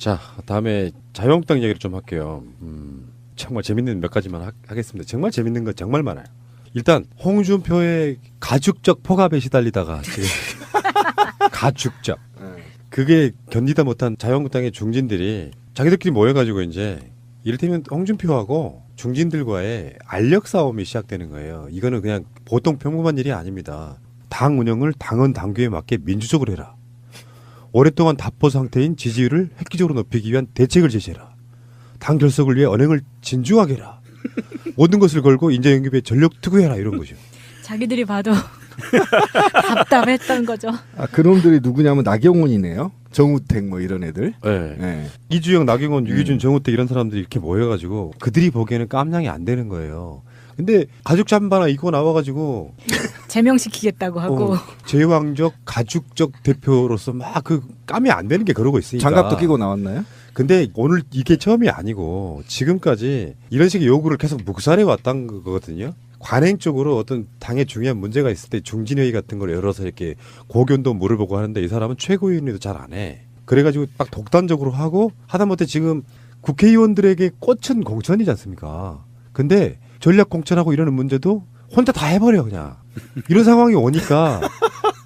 자, 다음에 자유한국당 얘기를 좀 할게요. 음, 정말 재밌는 몇 가지만 하, 하겠습니다. 정말 재밌는 건 정말 많아요. 일단 홍준표의 가축적 포갑에 시달리다가 지금 가축적 그게 견디다 못한 자유한국당의 중진들이 자기들끼리 모여가지고 이제 이를테면 홍준표하고 중진들과의 알력 싸움이 시작되는 거예요. 이거는 그냥 보통 평범한 일이 아닙니다. 당 운영을 당헌 당규에 맞게 민주적으로 해라. 오랫동안 답보 상태인 지지율을 획기적으로 높이기 위한 대책을 제시해라. 당 결석을 위해 언행을 진중하게 해라. 모든 것을 걸고 인재 영입에 전력 투구해라 이런 거죠. 자기들이 봐도 답답했던 거죠. 아, 그놈들이 누구냐면 나경원이네요. 정우택 뭐 이런 애들. 네. 네. 이주영, 나경원, 유기준, 음. 정우택 이런 사람들이 이렇게 모여가지고 그들이 보기에는 깜냥이 안 되는 거예요. 근데 가죽 잠바나 입고 나와가지고 제명시키겠다고 하고 어, 제왕적 가죽적 대표로서 막그 깜이 안 되는 게 그러고 있으니까. 장갑도 끼고 나왔나요? 근데 오늘 이게 처음이 아니고 지금까지 이런 식의 요구를 계속 묵살해 왔던 거거든요. 관행 쪽으로 어떤 당에 중요한 문제가 있을 때 중진회의 같은 걸 열어서 이렇게 고견도 물어보고 하는데 이 사람은 최고위원회도 잘 안 해. 그래가지고 막 독단적으로 하고 하다못해 지금 국회의원들에게 꽂힌 공천이지 않습니까? 근데 전략 공천하고 이러는 문제도 혼자 다 해버려 그냥 이런 상황이 오니까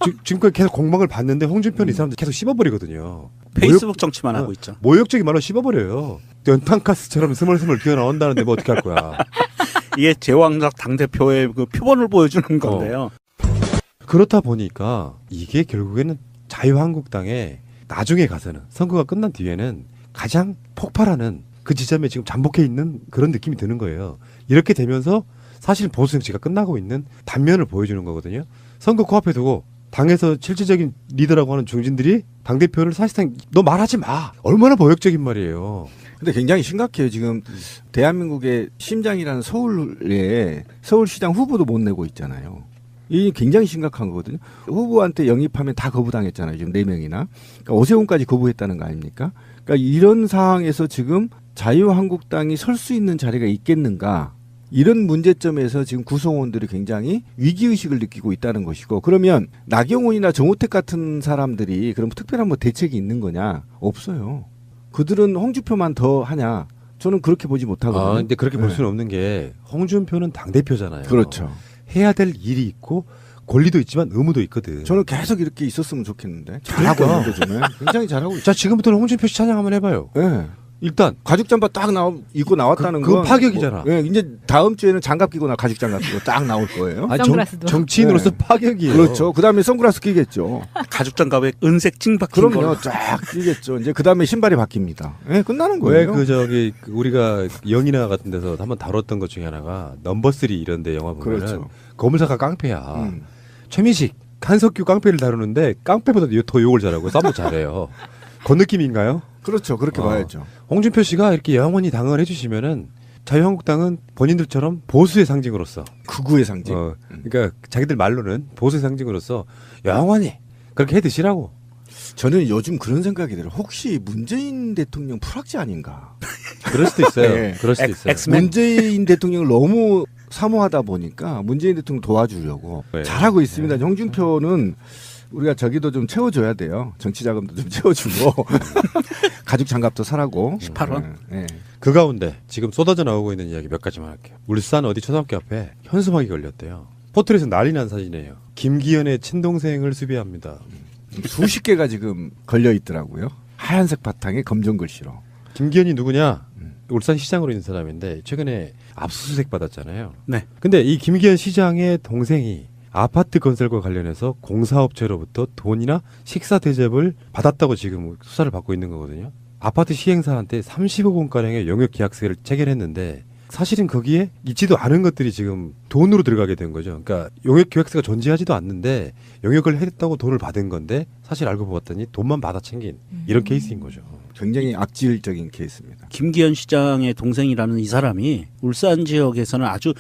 지- 지금까지 계속 공방을 봤는데 홍준표는 이 사람들 계속 씹어버리거든요. 페이스북 정치만 어. 하고 있죠. 모욕적인 말로 씹어버려요. 연탄가스처럼 스멀스멀 기어 나온다는데 뭐 어떻게 할 거야. 이게 제왕적 당 대표의 그 표본을 보여주는 어. 건데요. 그렇다 보니까 이게 결국에는 자유한국당에 나중에 가서는 선거가 끝난 뒤에는 가장 폭발하는 그 지점에 지금 잠복해 있는 그런 느낌이 드는 거예요. 이렇게 되면서 사실 보수 정치가 끝나고 있는 단면을 보여주는 거거든요. 선거 코앞에 두고 당에서 실질적인 리더라고 하는 중진들이 당 대표를 사실상 너 말하지 마. 얼마나 모욕적인 말이에요. 근데 굉장히 심각해요. 지금 대한민국의 심장이라는 서울에 서울시장 후보도 못 내고 있잖아요. 이 굉장히 심각한 거거든요. 후보한테 영입하면 다 거부당했잖아요. 지금 네 명이나 그러니까 오세훈까지 거부했다는 거 아닙니까? 그러니까 이런 상황에서 지금 자유한국당이 설 수 있는 자리가 있겠는가? 이런 문제점에서 지금 구성원들이 굉장히 위기 의식을 느끼고 있다는 것이고 그러면 나경원이나 정우택 같은 사람들이 그럼 특별한 뭐 대책이 있는 거냐? 없어요. 그들은 홍준표만 더 하냐? 저는 그렇게 보지 못하거든요. 아, 근데 그렇게 볼 네. 수는 없는 게 홍준표는 당 대표잖아요. 그렇죠. 해야 될 일이 있고 권리도 있지만 의무도 있거든. 저는 계속 이렇게 있었으면 좋겠는데 잘하고 그러니까. 있는데 저는 굉장히 잘하고 있죠. 자 지금부터는 홍준표 씨 찬양 한번 해봐요. 예. 일단 가죽 잠바 딱 나오 입고 나왔다는 그- 건 파격이잖아. 뭐, 예, 이제 다음 주에는 장갑 끼고 나 가죽 장갑 끼고 딱 나올 거예요. 아니, 선글라스도. 정, 치인으로서 네. 파격이에요. 그렇죠. 그다음에 선글라스 끼겠죠. 가죽 장갑에 은색 찡 박힌 그럼요. 거. 쫙 끼겠죠. 이제 그다음에 신발이 바뀝니다. 예, 끝나는 왜 거예요. 그 저기 그 우리가 영이나 같은 데서 한번 다뤘던 것 중에 하나가 넘버 3 이런 데 영화 보면은 그렇죠. 거물사가 깡패야. 음. 최민식 한석규 깡패를 다루는데 깡패보다 더 욕을 잘하고 싸움도 잘해요. 그 느낌인가요? 그렇죠. 그렇게 어. 봐야죠. 홍준표 씨가 이렇게 영원히 당을 해주시면은 자유한국당은 본인들처럼 보수의 상징으로서 극우의 상징. 어, 그러니까 자기들 말로는 보수의 상징으로서 영원히 그렇게 해 드시라고. 저는 요즘 그런 생각이 들어요. 혹시 문재인 대통령 풀악지 아닌가? 그럴 수도 있어요. 네. 그럴 수도 엑- 있어요. 엑스맨. 문재인 대통령을 너무 사모하다 보니까 문재인 대통령 도와주려고 네. 잘하고 있습니다. 홍준표는 우리가 저기도 좀 채워줘야 돼요. 정치 자금도 좀 채워주고 가죽 장갑도 사라고. 18원? 네, 네. 그 가운데 지금 쏟아져 나오고 있는 이야기 몇 가지만 할게요. 울산 어디 초등학교 앞에 현수막이 걸렸대요. 포털에서 난리 난 사진이에요. 김기현의 친동생을 수비합니다. 수십 개가 지금 걸려 있더라고요. 하얀색 바탕에 검정 글씨로. 김기현이 누구냐? 울산 시장으로 있는 사람인데 최근에 압수수색 받았잖아요. 네. 근데 이 김기현 시장의 동생이 아파트 건설과 관련해서 공사업체로부터 돈이나 식사 대접을 받았다고 지금 수사를 받고 있는 거거든요. 아파트 시행사한테 30억 원가량의 영역 계약서를 체결했는데 사실은 거기에 있지도 않은 것들이 지금 돈으로 들어가게 된 거죠. 그러니까 영역 계약서가 존재하지도 않는데 영역을 했다고 돈을 받은 건데 사실 알고 보았더니 돈만 받아 챙긴 이런 케이스인 거죠. 굉장히 악질적인 케이스입니다. 김기현 시장의 동생이라는 이 사람이 울산 지역에서는 아주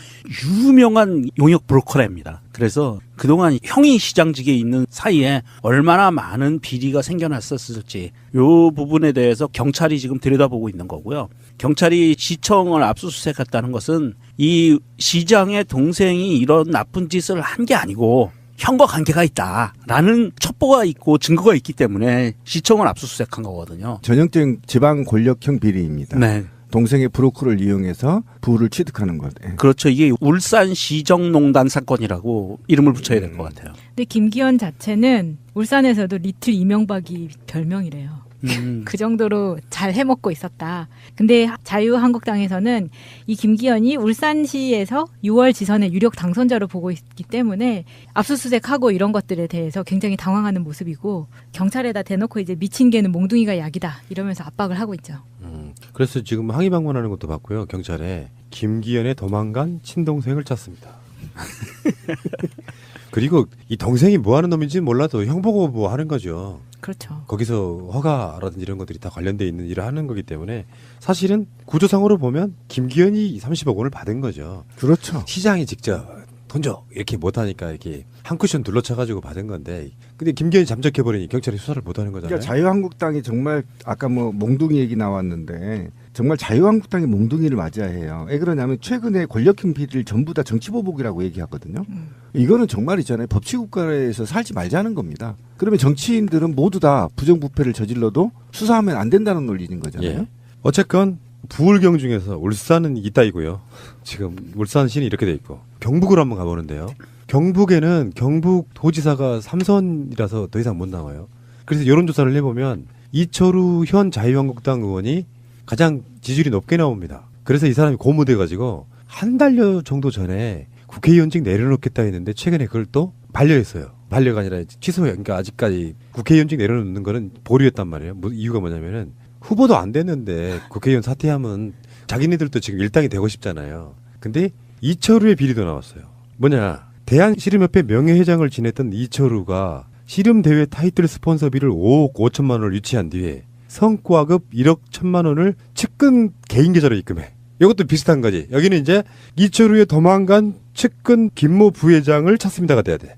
유명한 용역 브로커랍니다. 그래서 그동안 형이 시장직에 있는 사이에 얼마나 많은 비리가 생겨났었을지 요 부분에 대해서 경찰이 지금 들여다보고 있는 거고요. 경찰이 시청을 압수수색했다는 것은 이 시장의 동생이 이런 나쁜 짓을 한 게 아니고 형과 관계가 있다라는 첩보가 있고 증거가 있기 때문에 시청을 압수수색한 거거든요. 전형적인 지방 권력형 비리입니다. 네. 동생의 브로커를 이용해서 부를 취득하는 것. 예. 그렇죠. 이게 울산 시정농단 사건이라고 이름을 붙여야 될 것 같아요. 근데 김기현 자체는 울산에서도 리틀 이명박이 별명이래요. 음. 그 정도로 잘 해먹고 있었다. 근데 자유한국당에서는 이 김기현이 울산시에서 6월 지선의 유력 당선자로 보고 있기 때문에 압수수색하고 이런 것들에 대해서 굉장히 당황하는 모습이고 경찰에다 대놓고 이제 미친 개는 몽둥이가 약이다 이러면서 압박을 하고 있죠. 음, 그래서 지금 항의 방문하는 것도 봤고요. 경찰에 김기현의 도망간 친동생을 찾습니다. 그리고 이 동생이 뭐 하는 놈인지 몰라도 형 보고 뭐 하는 거죠. 그렇죠. 거기서 허가라든지 이런 것들이 다 관련돼 있는 일을 하는 거기 때문에 사실은 구조상으로 보면 김기현이 30억 원을 받은 거죠. 그렇죠. 시장이 직접 돈줘 이렇게 못하니까 이렇게 한 쿠션 둘러쳐가지고 받은 건데 근데 김기현이 잠적해버리니 경찰이 수사를 못하는 거잖아요. 그러니까 자유한국당이 정말 아까 뭐 몽둥이 얘기 나왔는데 정말 자유한국당이 몽둥이를 맞아야 해요. 왜 그러냐면 최근에 권력형 비리를 전부 다 정치보복이라고 얘기하거든요. 음. 이거는 정말이잖아요. 법치국가에서 살지 말자는 겁니다. 그러면 정치인들은 모두 다 부정부패를 저질러도 수사하면 안 된다는 논리인 거잖아요. 예. 어쨌건 부울경 중에서 울산은 이따이고요. 지금 울산시는 이렇게 돼 있고 경북으로 한번 가보는데요. 경북에는 경북 도지사가 삼선이라서 더 이상 못 나와요. 그래서 여론조사를 해보면 이철우 현 자유한국당 의원이 가장 지지율이 높게 나옵니다. 그래서 이 사람이 고무돼가지고 한 달여 정도 전에 국회의원직 내려놓겠다 했는데 최근에 그걸 또 반려했어요. 반려가 아니라 취소해요. 그러니까 아직까지 국회의원직 내려놓는 거는 보류했단 말이에요. 뭐 이유가 뭐냐면은 후보도 안 됐는데 국회의원 사퇴하면 자기네들도 지금 일당이 되고 싶잖아요. 근데 이철우의 비리도 나왔어요. 뭐냐? 대한씨름협회 명예회장을 지냈던 이철우가 씨름대회 타이틀 스폰서비를 5억 5천만 원을 유치한 뒤에 성과급 1억 1천만 원을 측근 개인 계좌로 입금해. 이것도 비슷한 거지. 여기는 이제 이철우의 도망간 측근 김모 부회장을 찾습니다가 돼야 돼.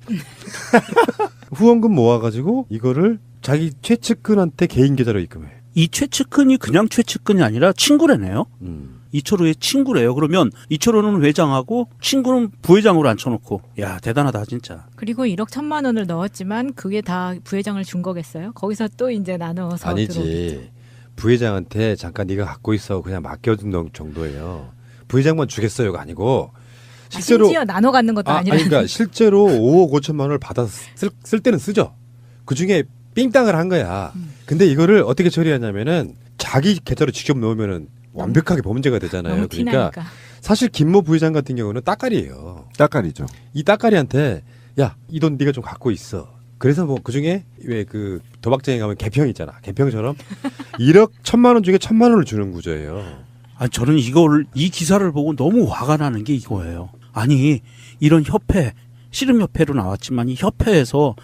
후원금 모아가지고 이거를 자기 최측근한테 개인 계좌로 입금해. 이 최측근이 그냥 최측근이 아니라 친구래네요. 음. 이철우의 친구래요. 그러면 이철우는 회장하고 친구는 부회장으로 앉혀놓고 야 대단하다 진짜. 그리고 1억 천만 원을 넣었지만 그게 다 부회장을 준 거겠어요? 거기서 또 이제 나눠서 들어오겠죠. 아니지. 부회장한테 잠깐 네가 갖고 있어 그냥 맡겨둔 정- 정도예요. 부회장만 주겠어요가 아니고 아, 실제로 심지어 나눠 갖는 것도 아, 아, 니라 그러니까 실제로 5억 5천만 원을 받아 쓸, 쓸 때는 쓰죠. 그 중에 삥땅을 한 거야. 음. 근데 이거를 어떻게 처리하냐면은 자기 계좌로 직접 넣으면은 완벽하게 범죄가 되잖아요. 너무 그러니까 티나니까. 사실 김모 부회장 같은 경우는 따까리예요. 따까리죠. 이 따까리한테 야 이 돈 네가 좀 갖고 있어. 그래서 뭐 그 중에 왜 그 도박장에 가면 개평 있잖아. 개평처럼 1억 천만 원 중에 천만 원을 주는 구조예요. 아 저는 이걸 이 기사를 보고 너무 화가 나는 게 이거예요. 아니 이런 협회 씨름협회로 나왔지만 이 협회에서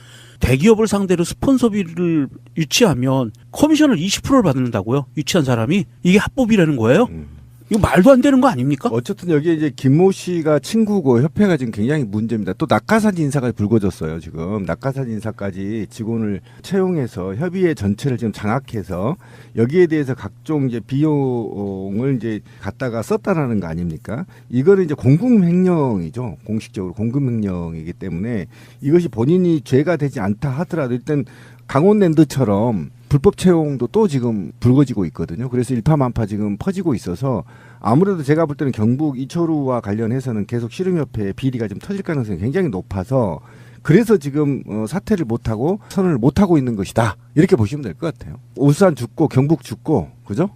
대기업을 상대로 스폰서비를 유치하면 커미션을 20%를 받는다고요? 유치한 사람이 이게 합법이라는 거예요? 음. 이거 말도 안 되는 거 아닙니까? 어쨌든 여기에 이제 김모 씨가 친구고 협회가 지금 굉장히 문제입니다. 또 낙하산 인사가 불거졌어요. 지금 낙하산 인사까지 직원을 채용해서 협의회 전체를 지금 장악해서 여기에 대해서 각종 이제 비용을 이제 갖다가 썼다라는 거 아닙니까? 이거는 이제 공금 횡령이죠. 공식적으로 공금 횡령이기 때문에 이것이 본인이 죄가 되지 않다 하더라도 일단 강원랜드처럼 불법 채용도 또 지금 불거지고 있거든요. 그래서 일파만파 지금 퍼지고 있어서 아무래도 제가 볼 때는 경북 이철우와 관련해서는 계속 씨름협회 비리가 좀 터질 가능성이 굉장히 높아서 그래서 지금 어, 사퇴를 못하고 선언을 못하고 있는 것이다. 이렇게 보시면 될 것 같아요. 울산 죽고 경북 죽고 그죠?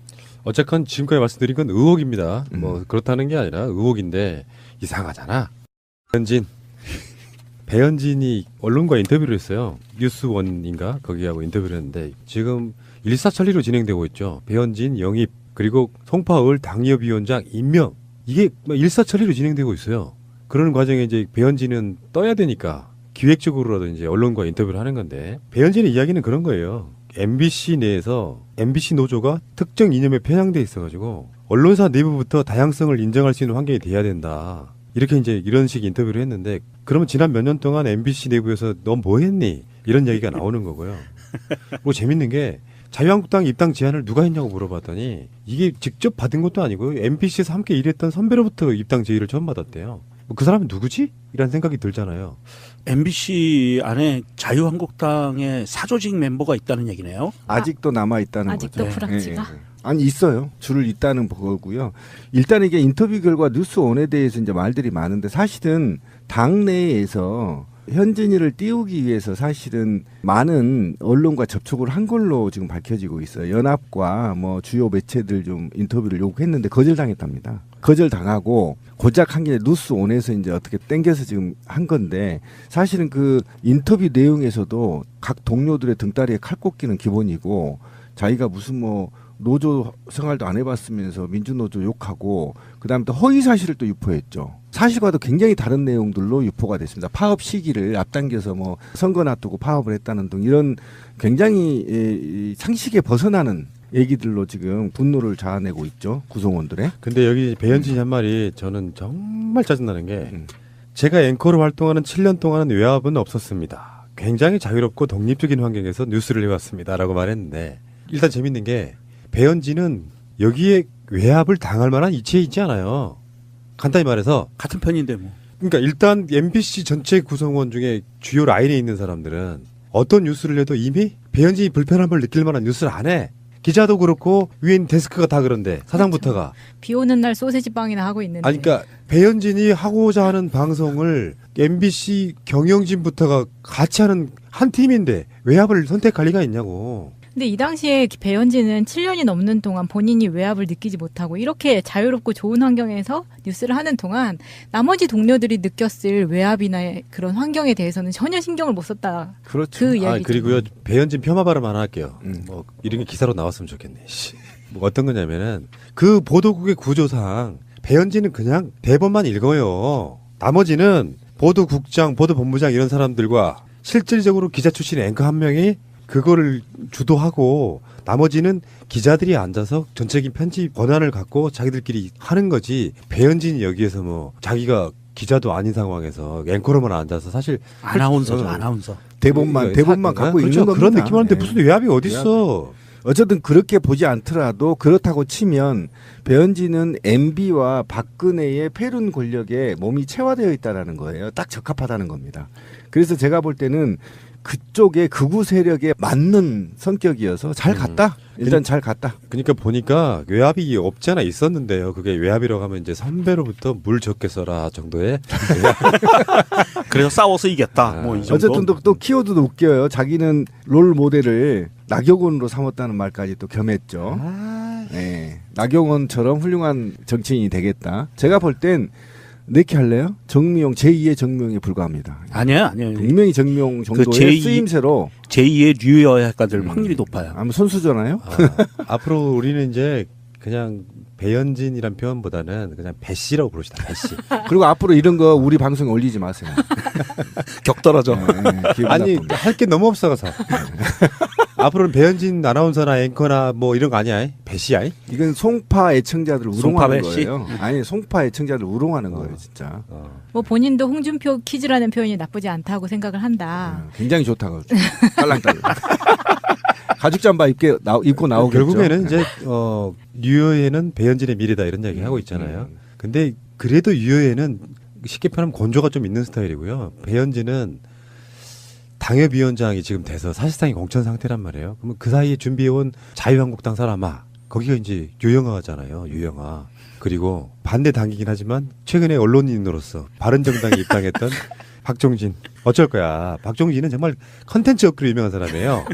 어쨌건 지금까지 말씀드린 건 의혹입니다. 음. 뭐 그렇다는 게 아니라 의혹인데 이상하잖아. 배현진 배현진이 언론과 인터뷰를 했어요. 뉴스원인가 거기하고 인터뷰를 했는데 지금 일사천리로 진행되고 있죠. 배현진 영입 그리고 송파을 당협위원장 임명 이게 막 일사천리로 진행되고 있어요. 그런 과정에 이제 배현진은 떠야 되니까 기획적으로라도 이제 언론과 인터뷰를 하는 건데 배현진의 이야기는 그런 거예요. MBC 내에서 MBC 노조가 특정 이념에 편향돼 있어가지고 언론사 내부부터 다양성을 인정할 수 있는 환경이 돼야 된다. 이렇게 이제 이런 식 인터뷰를 했는데 그러면 지난 몇 년 동안 MBC 내부에서 너 뭐 했니? 이런 얘기가 나오는 거고요. 뭐 재밌는 게 자유한국당 입당 제안을 누가 했냐고 물어봤더니 이게 직접 받은 것도 아니고 MBC에서 함께 일했던 선배로부터 입당 제의를 처음 받았대요. 뭐그 사람은 누구지? 이란 생각이 들잖아요. MBC 안에 자유한국당의 사조직 멤버가 있다는 얘기네요. 아직도 남아 있다는 아직도 거죠. 프락치가? 예, 예. 아니 있어요. 줄을 잇다는 거고요. 일단 이게 인터뷰 결과 뉴스원에 대해서 이제 말들이 많은데 사실은 당내에서 현진이를 띄우기 위해서 사실은 많은 언론과 접촉을 한 걸로 지금 밝혀지고 있어요. 연합과 뭐 주요 매체들 좀 인터뷰를 요구했는데 거절당했답니다. 거절당하고 고작 한 게 뉴스 온에서 이제 어떻게 땡겨서 지금 한 건데 사실은 그 인터뷰 내용에서도 각 동료들의 등다리에 칼 꽂기는 기본이고 자기가 무슨 뭐 노조 생활도 안 해봤으면서 민주노조 욕하고 그다음에 또 허위 사실을 또 유포했죠. 사실과도 굉장히 다른 내용들로 유포가 됐습니다. 파업 시기를 앞당겨서 뭐 선거 놔두고 파업을 했다는 등 이런 굉장히 이, 이 상식에 벗어나는 얘기들로 지금 분노를 자아내고 있죠 구성원들의. 근데 여기 배현진이 한 말이 저는 정말 짜증나는 게 음. 제가 앵커로 활동하는 7년 동안은 외압은 없었습니다. 굉장히 자유롭고 독립적인 환경에서 뉴스를 해왔습니다라고 말했는데 일단 재밌는 게 배현진은 여기에 외압을 당할 만한 이치에 있지 않아요. 간단히 말해서 같은 편인데 뭐. 그러니까 일단 MBC 전체 구성원 중에 주요 라인에 있는 사람들은 어떤 뉴스를 해도 이미 배현진이 불편함을 느낄 만한 뉴스를 안 해. 기자도 그렇고 위에 있는 데스크가 다 그런데 사장부터가 비 오는 날 소세지 빵이나 하고 있는데. 아니 그러니까 배현진이 하고자 하는 방송을 MBC 경영진부터가 같이 하는 한 팀인데 외압을 선택할 리가 있냐고. 근데 이 당시에 배현진은 7년이 넘는 동안 본인이 외압을 느끼지 못하고 이렇게 자유롭고 좋은 환경에서 뉴스를 하는 동안 나머지 동료들이 느꼈을 외압이나 그런 환경에 대해서는 전혀 신경을 못 썼다. 그렇죠. 그아 이야기죠. 그리고요 배현진 폄하 발음 하나 할게요. 음. 뭐 이런 게 기사로 나왔으면 좋겠네. 씨. 뭐 어떤 거냐면은 그 보도국의 구조상 배현진은 그냥 대본만 읽어요. 나머지는 보도국장, 보도본부장 이런 사람들과 실질적으로 기자 출신 앵커 한 명이 그거를 주도하고 나머지는 기자들이 앉아서 전체적인 편집 권한을 갖고 자기들끼리 하는 거지 배현진이 여기에서 뭐 자기가 기자도 아닌 상황에서 앵커로만 앉아서 사실 아나운서죠, 어. 아나운서. 대본만 이거 대본만 사- 갖고 그렇죠. 있는 겁니다. 그런 느낌하는데 예. 무슨 외압이 어딨어? 어쨌든 그렇게 보지 않더라도 그렇다고 치면 배현진은 MB와 박근혜의 패륜 권력에 몸이 체화되어 있다라는 거예요. 딱 적합하다는 겁니다. 그래서 제가 볼 때는 그쪽의 극우 세력에 맞는 성격이어서 잘 음. 갔다. 일단 잘 갔다. 그러니까 보니까 외압이 없지 않아 있었는데요. 그게 외압이라고 하면 이제 선배로부터 물 적게 써라 정도의 그래서 싸워서 이겼다. 아. 뭐이 정도. 어쨌든 또, 또 키워드도 웃겨요. 자기는 롤 모델을 나경원으로 삼았다는 말까지 또 겸했죠. 아, 네. 나경원처럼 훌륭한 정치인이 되겠다. 제가 볼땐 내키 할래요? 정미용 제2의 정미용에 불과합니다. 아니에요, 아니에요. 분명히 정미용 정도의 그 제2 쓰임새로 제2의 류여야가 될 음. 확률이 높아요. 아무 선수잖아요. 아, 앞으로 우리는 이제 그냥 배현진이란 표현보다는 그냥 배씨라고 부르시다. 배씨. 그리고 앞으로 이런 거 우리 방송에 올리지 마세요. 격 떨어져. 네, 네, 기분 아니. 할 게 너무 없어서. 앞으로는 배현진 아나운서나 앵커나 뭐 이런 거 아니야? 배씨야? 이건 송파 애청자들 우롱하는? 거예요. 아니 송파 애청자들 우롱하는 거예요, 진짜. 어. 뭐 본인도 홍준표 퀴즈라는 표현이 나쁘지 않다고 생각을 한다. 음, 굉장히 좋다고. 딸랑딸랑. 가죽 잠바 입게 나, 입고 나오겠죠. 결국에는 이제 어 유효에는 배현진의 미래다 이런 이야기 하고 있잖아요. 근데 그래도 유효에는 쉽게 표현하면 건조가 좀 있는 스타일이고요. 배현진은 당협위원장이 지금 돼서 사실상이 공천 상태란 말이에요. 그러면 그 사이에 준비해온 자유한국당 사람아 거기가 이제 유영아잖아요. 유영아. 그리고 반대 당이긴 하지만 최근에 언론인으로서 바른정당에 입당했던 박종진 어쩔 거야. 박종진은 정말 컨텐츠 업그로 유명한 사람이에요.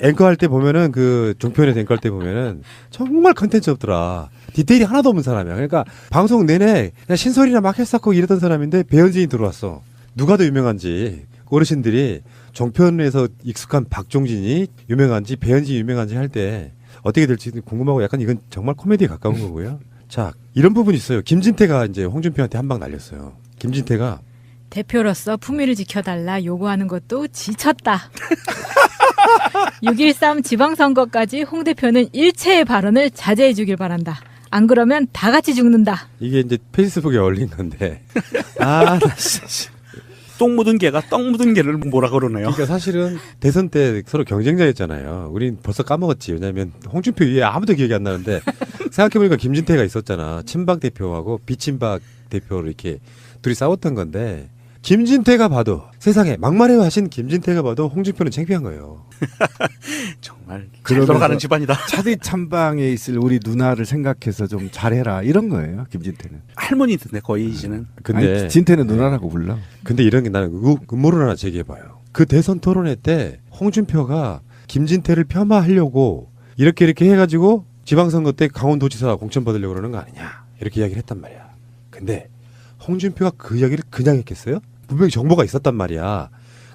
앵커 할 때 보면은 그 종편에서 앵커 할 때 보면은 정말 컨텐츠 없더라. 디테일이 하나도 없는 사람이야. 그러니까 방송 내내 그냥 신설이나 막 했었고 이러던 사람인데 배현진이 들어왔어. 누가 더 유명한지 어르신들이 종편에서 익숙한 박종진이 유명한지 배현진이 유명한지 할 때 어떻게 될지 궁금하고 약간 이건 정말 코미디에 가까운 거고요. 자 이런 부분이 있어요. 김진태가 이제 홍준표한테 한 방 날렸어요. 김진태가 대표로서 품위를 지켜달라 요구하는 것도 지쳤다. 6.13 지방선거까지 홍 대표는 일체의 발언을 자제해 주길 바란다. 안 그러면 다 같이 죽는다. 이게 이제 페이스북에 올린 건데 아 나 진짜. 똥 묻은 개가 떡 묻은 개를 뭐라 그러네요. 그러니까 사실은 대선 때 서로 경쟁자였잖아요. 우린 벌써 까먹었지. 왜냐하면 홍준표 위에 아무도 기억이 안 나는데 생각해보니까 김진태가 있었잖아. 친박 대표하고 비친박 대표로 이렇게 둘이 싸웠던 건데 김진태가 봐도 세상에 막말해 하신 김진태가 봐도 홍준표는 창피한 거예요. 정말 잘 돌아가는 집안이다. 차디 찬방에 있을 우리 누나를 생각해서 좀 잘해라 이런 거예요. 김진태는. 할머니던데 거의 이제는. 근데 아니, 진태는 누나라고 불러. 근데 이런 게 나는 의- 음모를 하나 제기해봐요. 그 대선 토론회 때 홍준표가 김진태를 폄하하려고 이렇게 이렇게 해가지고 지방선거 때 강원도지사 공천 받으려고 그러는 거 아니냐 이렇게 이야기를 했단 말이야. 근데 홍준표가 그 이야기를 그냥 했겠어요? 분명히 정보가 있었단 말이야.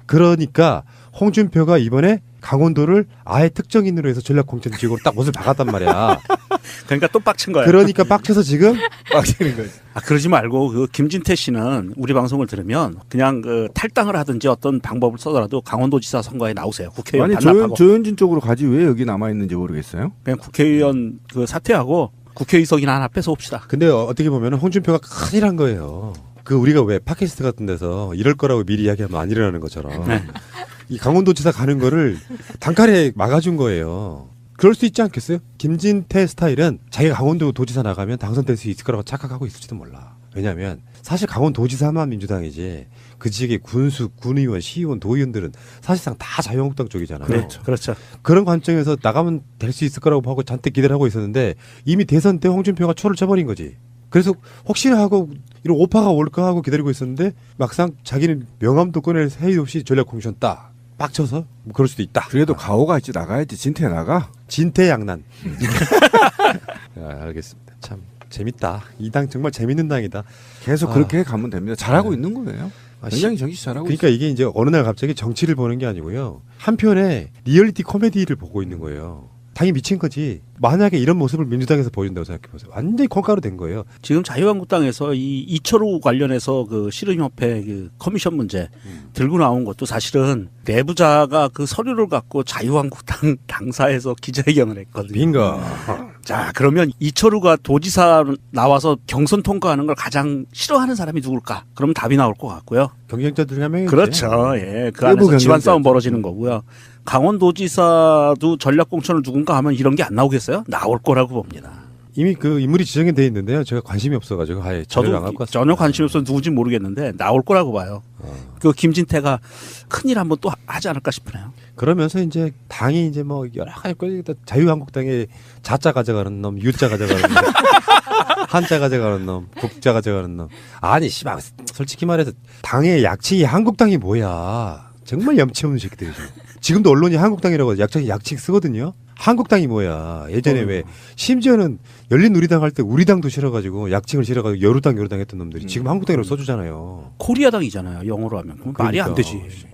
그러니까 홍준표가 이번에 강원도를 아예 특정인으로 해서 전략 공천 지역으로 딱 못을 박았단 말이야. 그러니까 또 빡친 거야. 그러니까 빡쳐서 지금 빡치는 거지. 아 그러지 말고 그 김진태 씨는 우리 방송을 들으면 그냥 그 탈당을 하든지 어떤 방법을 써더라도 강원도지사 선거에 나오세요. 국회의원 아니 반납하고 조현진 쪽으로 가지 왜 여기 남아 있는지 모르겠어요. 그냥 국회의원 그 사퇴하고 국회의석이나 하나 뺏어 옵시다. 근데 어- 어떻게 보면 홍준표가 큰일 한 거예요. 그 우리가 왜 팟캐스트 같은 데서 이럴 거라고 미리 이야기하면 안 일어나는 것처럼 네. 이 강원도지사 가는 거를 단칼에 막아준 거예요. 그럴 수 있지 않겠어요? 김진태 스타일은 자기가 강원도 도지사 나가면 당선될 수 있을 거라고 착각하고 있을지도 몰라. 왜냐하면 사실 강원도지사만 민주당이지 그 지역의 군수, 군의원, 시의원, 도의원들은 사실상 다 자유한국당 쪽이잖아요. 그렇죠. 그렇죠. 그런 관점에서 나가면 될 수 있을 거라고 하고 잔뜩 기대를 하고 있었는데 이미 대선 때 홍준표가 초를 쳐버린 거지. 그래서 혹시나 하고 이런 오파가 올까 하고 기다리고 있었는데 막상 자기는 명함도 꺼낼 새이 없이 전략 공천 딱 빡쳐서 뭐 그럴 수도 있다. 그래도 가오가 있지 나가야지 진태 나가. 진퇴양난. 아, 알겠습니다. 참 재밌다. 이 당 정말 재밌는 당이다. 계속 아. 그렇게 가면 됩니다. 잘하고 네. 있는 거예요. 아, 굉장히 정신 잘하고 그러니까 이게 이제 어느 날 갑자기 정치를 보는 게 아니고요. 한편에 리얼리티 코미디를 보고 있는 거예요. 당이 미친 거지. 만약에 이런 모습을 민주당에서 보여준다고 생각해 보세요. 완전히 콩가루 된 거예요. 지금 자유한국당에서 이 이철우 관련해서 그 씨름협회 그 커미션 문제 들고 나온 것도 사실은 내부자가 그 서류를 갖고 자유한국당 당사에서 기자회견을 했거든요. 빙거. 자 그러면 이철우가 도지사 나와서 경선 통과하는 걸 가장 싫어하는 사람이 누굴까? 그러면 답이 나올 것 같고요. 경쟁자 중에 한 명이지. 그렇죠. 예. 그 안에서 집안. 싸움 벌어지는 거고요. 강원도지사도 전략 공천을 누군가 하면 이런 게 안 나오겠어요? 나올 거라고 봅니다. 이미 그 인물이 지정이 돼 있는데요. 제가 관심이 없어가지고 아예 저도 자료를 안 갖고 왔어요. 전혀 관심 없어서 누군지 모르겠는데 나올 거라고 봐요. 그 김진태가 큰일 한번 또 하지 않을까 싶으네요. 그러면서 이제 당이 이제 뭐 여러 가지 끌리다 자유한국당에 자자 가져가는 놈, 유자 가져가는 놈, 한자 가져가는 놈, 국자 가져가는 놈. 아니 씨발 솔직히 말해서 당의 약칭이 한국당이 뭐야? 정말 염치 없는 새끼들이죠. 지금도 언론이 한국당이라고 약칭 약칭 쓰거든요. 한국당이 뭐야? 예전에 어. 왜 심지어는 열린 우리당 할 때 우리당도 싫어가지고 약칭을 싫어가지고 여루당 여루당 했던 놈들이 지금 한국당이라고 써주잖아요. 코리아당이잖아요. 영어로 하면 그럼 말이 안 그러니까. 되지.